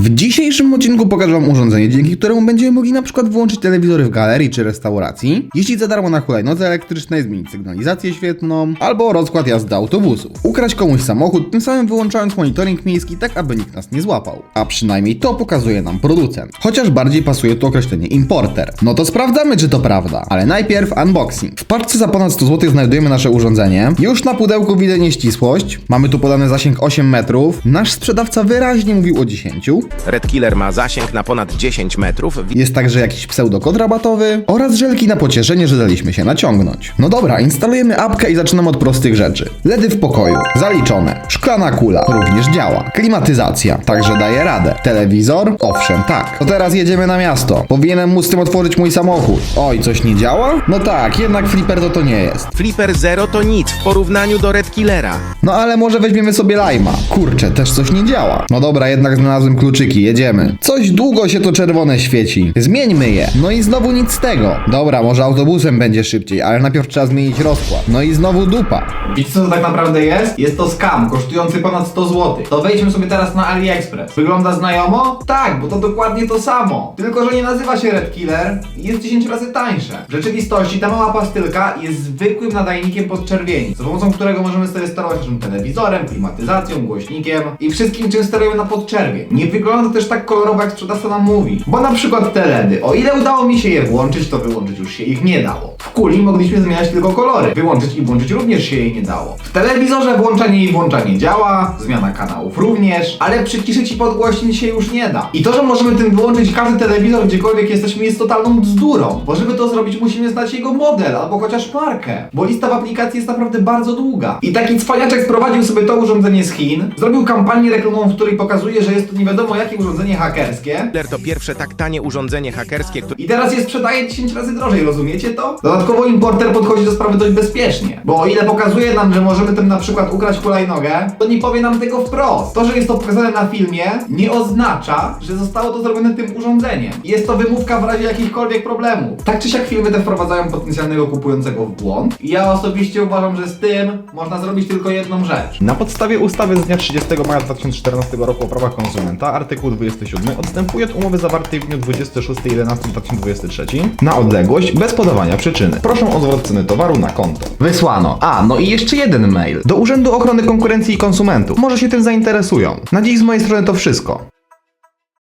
W dzisiejszym odcinku pokażę Wam urządzenie, dzięki któremu będziemy mogli na przykład wyłączyć telewizory w galerii czy restauracji, jeździć za darmo na hulajnodze elektrycznej, zmienić sygnalizację świetną, albo rozkład jazdy autobusu. Ukraść komuś samochód, tym samym wyłączając monitoring miejski, tak aby nikt nas nie złapał. A przynajmniej to pokazuje nam producent. Chociaż bardziej pasuje tu określenie importer. No to sprawdzamy, czy to prawda. Ale najpierw unboxing. W paczce za ponad 100 zł znajdujemy nasze urządzenie. Już na pudełku widzę nieścisłość. Mamy tu podany zasięg 8 metrów. Nasz sprzedawca wyraźnie mówił o 10. Red Killer ma zasięg na ponad 10 metrów. Jest także jakiś pseudokod rabatowy oraz żelki na pocieszenie, że daliśmy się naciągnąć. No dobra, instalujemy apkę i zaczynamy od prostych rzeczy. LEDy w pokoju, zaliczone. Szklana kula, również działa. Klimatyzacja, także daje radę. Telewizor, owszem, tak. To teraz jedziemy na miasto. Powinienem móc tym otworzyć mój samochód. Oj, coś nie działa? No tak, jednak flipper to to nie jest. Flipper Zero to nic w porównaniu do Red Killera. No ale może weźmiemy sobie lajma. Kurczę, też coś nie działa. No dobra, jednak znalazłem kluczyki, jedziemy. Coś długo się to czerwone świeci. Zmieńmy je. No i znowu nic z tego. Dobra, może autobusem będzie szybciej, ale najpierw trzeba zmienić rozkład. No i znowu dupa. Wiecie co to tak naprawdę jest? Jest to scam kosztujący ponad 100 zł. To wejdźmy sobie teraz na AliExpress. Wygląda znajomo? Tak, bo to dokładnie to samo. Tylko, że nie nazywa się Red Killer i jest 10 razy tańsze. W rzeczywistości ta mała pastylka jest zwykłym nadajnikiem podczerwieni, za pomocą którego możemy sobie sterować naszym telewizorem, klimatyzacją, głośnikiem i wszystkim, czym sterujemy na podczerwień. Nie wygląda to też tak kolorowo, jak sprzedawca nam mówi. Bo na przykład te LEDy, o ile udało mi się je włączyć, to wyłączyć już się ich nie dało. W kuli mogliśmy zmieniać tylko kolory. Wyłączyć i włączyć również się jej nie dało. W telewizorze włączanie i włączanie działa, zmiana kanałów również, ale przyciszyć i podgłośnić się już nie da. I to, że możemy tym wyłączyć każdy telewizor gdziekolwiek jesteśmy jest totalną bzdurą. Bo żeby to zrobić musimy znać jego model albo chociaż markę. Bo lista w aplikacji jest naprawdę bardzo długa. I taki cwaniaczek sprowadził sobie to urządzenie z Chin, zrobił kampanię reklamową, w której pokazuje, że jest to nie wiadomo jakie urządzenie hakerskie. Killer to pierwsze tak tanie urządzenie hakerskie, które I teraz je sprzedaje 10 razy drożej, rozumiecie to? Dodatkowo importer podchodzi do sprawy dość bezpiecznie, bo o ile pokazuje nam, że możemy tym na przykład ukraść hulajnogę, to nie powie nam tego wprost. To, że jest to pokazane na filmie, nie oznacza, że zostało to zrobione tym urządzeniem. Jest to wymówka w razie jakichkolwiek problemów. Tak czy siak filmy te wprowadzają potencjalnego kupującego w błąd. I ja osobiście uważam, że z tym można zrobić tylko jedną rzecz. Na podstawie ustawy z dnia 30 maja 2014 roku o prawach konsumenta, artykuł 27 odstępuje od umowy zawartej w dniu 26.11.2023 na odległość bez podawania przyczyny. Proszę o zwrot ceny towaru na konto. Wysłano. A, no i jeszcze jeden mail. Do Urzędu Ochrony Konkurencji i Konsumentów. Może się tym zainteresują. Na dziś z mojej strony to wszystko.